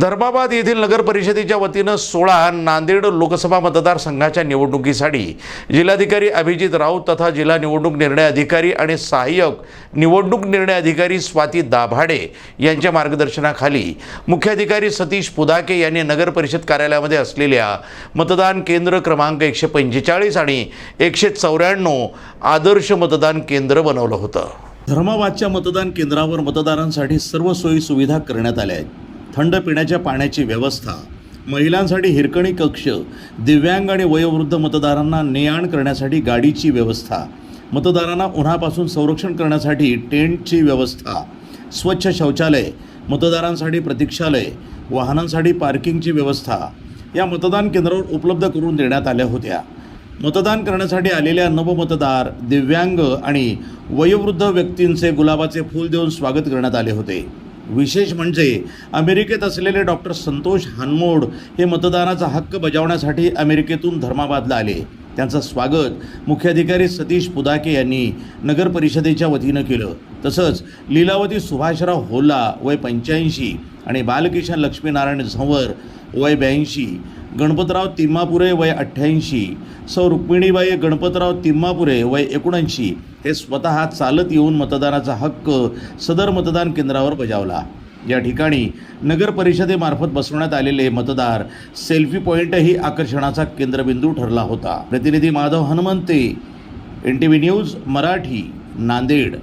धर्माबाद येथील नगर परिषदेच्या वतीनं सोळा नांदेड लोकसभा मतदारसंघाच्या निवडणुकीसाठी जिल्हाधिकारी अभिजित राऊत तथा जिल्हा निवडणूक निर्णय अधिकारी आणि सहाय्यक निवडणूक निर्णय अधिकारी स्वाती दाभाडे यांच्या मार्गदर्शनाखाली मुख्याधिकारी सतीश पुदाके यांनी नगर परिषद कार्यालयामध्ये असलेल्या मतदान केंद्र क्रमांक एकशे पंचेचाळीस आणि एकशे चौऱ्याण्णव आदर्श मतदान केंद्र बनवलं होतं. धर्माबादच्या मतदान केंद्रावर मतदारांसाठी सर्व सोयी सुविधा करण्यात आल्या आहेत. थंड पिण्याच्या पाण्याची व्यवस्था महिलांसाठी हिरकणी कक्ष दिव्यांग आणि वयोवृद्ध मतदारांना ने आण करण्यासाठी गाडीची व्यवस्था मतदारांना उन्हापासून संरक्षण करण्यासाठी टेंटची व्यवस्था स्वच्छ शौचालय मतदारांसाठी प्रतीक्षालय वाहनांसाठी पार्किंगची व्यवस्था या मतदान केंद्रावर उपलब्ध करून देण्यात आल्या होत्या. मतदान करण्यासाठी आलेल्या नवमतदार दिव्यांग आणि वयोवृद्ध व्यक्तींचे गुलाबाचे फूल देऊन स्वागत करण्यात आले होते. विशेष म्हणजे अमेरिकेत असलेले डॉक्टर संतोष हानमोड हे मतदानाचा हक्क बजावण्यासाठी अमेरिकेतून धर्माबादला आले. त्यांचं स्वागत मुख्याधिकारी सतीश पुदाके यांनी नगर परिषदेच्या वतीनं केलं. तसंच लीलावती सुभाषराव होला वय पंच्याऐंशी आणि बालकिशन लक्ष्मीनारायण झंवर वय ब्याऐंशी. गणपतराव तिम्मापुरे वय अठ्ठ्याऐंशी. सौ रुक्मिणीबाई गणपतराव तिम्मापुरे वय एकोणऐंशी. हे स्वतः चालत येऊन मतदानाचा हक्क सदर मतदान केंद्रावर बजावला. या ठिकाणी नगर परिषदेमार्फत बसवण्यात आलेले मतदार सेल्फी पॉईंटही आकर्षणाचा केंद्रबिंदू ठरला होता. प्रतिनिधी Madhav Hanumante N T V news Marathi Nanded.